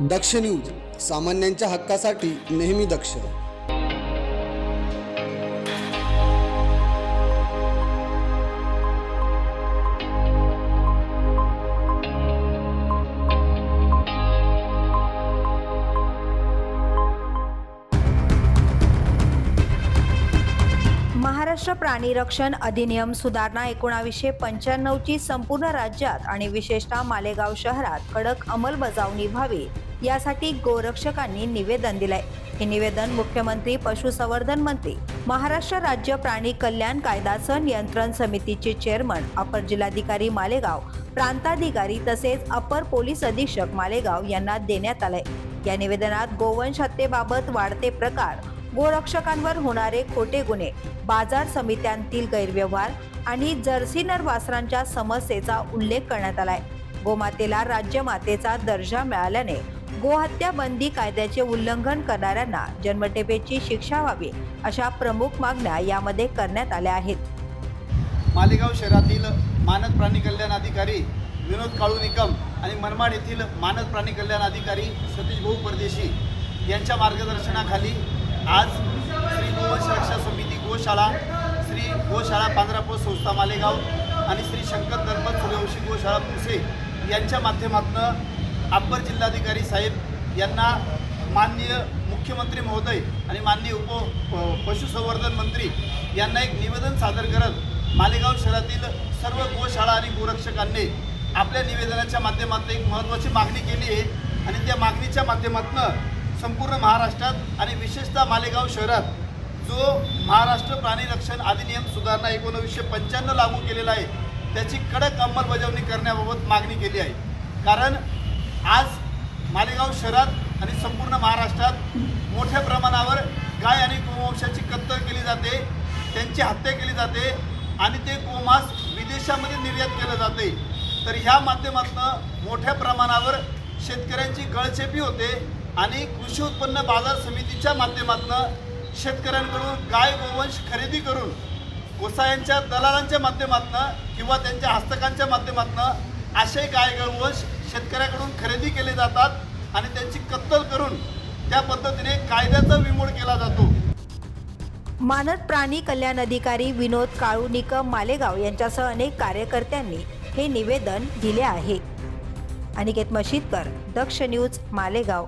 दक्ष news सामान्यांच्या हक्कासाठी नेहमी दक्ष. महाराष्ट्र प्राणी रक्षण अधिनियम सुधारणा एकोणावीसशे पंच्याण्णवची संपूर्ण राज्यात आणि विशेषतः मालेगाव शहरात कडक अंमलबजावणी व्हावी. यासाठी गोरक्षकांनी निवेदन दिलंय. हे निवेदन मुख्यमंत्री पशुसंवर्धन मंत्री महाराष्ट्र राज्य प्राणी कल्याण कायदा नियंत्रण समितीचे चेअरमन अपर जिल्हाधिकारी मालेगाव प्रांताधिकारी तसेच अपर पोलीस अधीक्षक मालेगाव यांना देण्यात आलंय. या निवेदनात गोवंश हत्येबाबत वाढते प्रकार गोरक्षकांवर होणारे खोटे गुन्हे बाजार समित्यांतील गैरव्यवहार आणि जर्सी नर वासरांच्या समस्येचा उल्लेख करण्यात आलाय. गोमातेला राज्यमातेचा दर्जा मिळाल्याने गोहत्या बंदी कायद्याचे उल्लंघन करणाऱ्यांना जन्मठेपेची शिक्षा व्हावी अशा प्रमुख मागण्या यामध्ये करण्यात आल्या आहेत. मालेगाव शहरातील मानद प्राणी कल्याण अधिकारी विनोद काळू निकम आणि मनमाड येथील मानद प्राणी कल्याण अधिकारी सतीश भाऊ परदेशी यांच्या मार्गदर्शनाखाली आज श्री गोवंश सुरक्षा समिती गोशाळा श्री गोशाळा पांढरापूर संस्था मालेगाव आणि श्री शंकर दर्पण सूर्यवंशी गोशाळा पुसे यांच्या माध्यमातून अप्पर जिल्हाधिकारी साहेब यांना माननीय मुख्यमंत्री महोदय आणि माननीय उप प- पशुसंवर्धन मंत्री यांना एक निवेदन सादर करत मालेगाव शहरातील सर्व गोशाळा आणि गोरक्षकांनी आपल्या निवेदनाच्या माध्यमातून एक महत्त्वाची मागणी केली आहे आणि त्या मागणीच्या माध्यमातून संपूर्ण महाराष्ट्रात आणि विशेषतः मालेगाव शहरात जो महाराष्ट्र प्राणी रक्षण अधिनियम सुधारणा एकोणवीसशे पंच्याण्णव लागू केलेला आहे त्याची कडक अंमलबजावणी करण्याबाबत मागणी केली आहे. कारण आज मालेगाव शहरात आणि संपूर्ण महाराष्ट्रात मोठ्या प्रमाणावर गाय आणि गोवंशाची कत्तल केली जाते त्यांची हत्या केली जाते आणि ते गोमांस विदेशामध्ये निर्यात केलं जाते. तर ह्या माध्यमातून मोठ्या प्रमाणावर शेतकऱ्यांची गळचेपी होते आणि कृषी उत्पन्न बाजार समितीच्या माध्यमातून शेतकऱ्यांकडून गाय गोवंश खरेदी करून गोसायांच्या दलालांच्या माध्यमातून किंवा त्यांच्या हस्तकांच्या माध्यमातून असे गाय गोवंश शेतकऱ्याकडून खरेदी केले जातात आणि त्यांची कत्तल करून त्या पद्धतीने कायद्याचा विमोड केला जातो. मानद प्राणी कल्याण अधिकारी विनोद काळू निकम मालेगाव यांच्यासह अनेक कार्यकर्त्यांनी हे निवेदन दिले आहे. अनिकेत मशीदकर दक्ष न्यूज मालेगाव.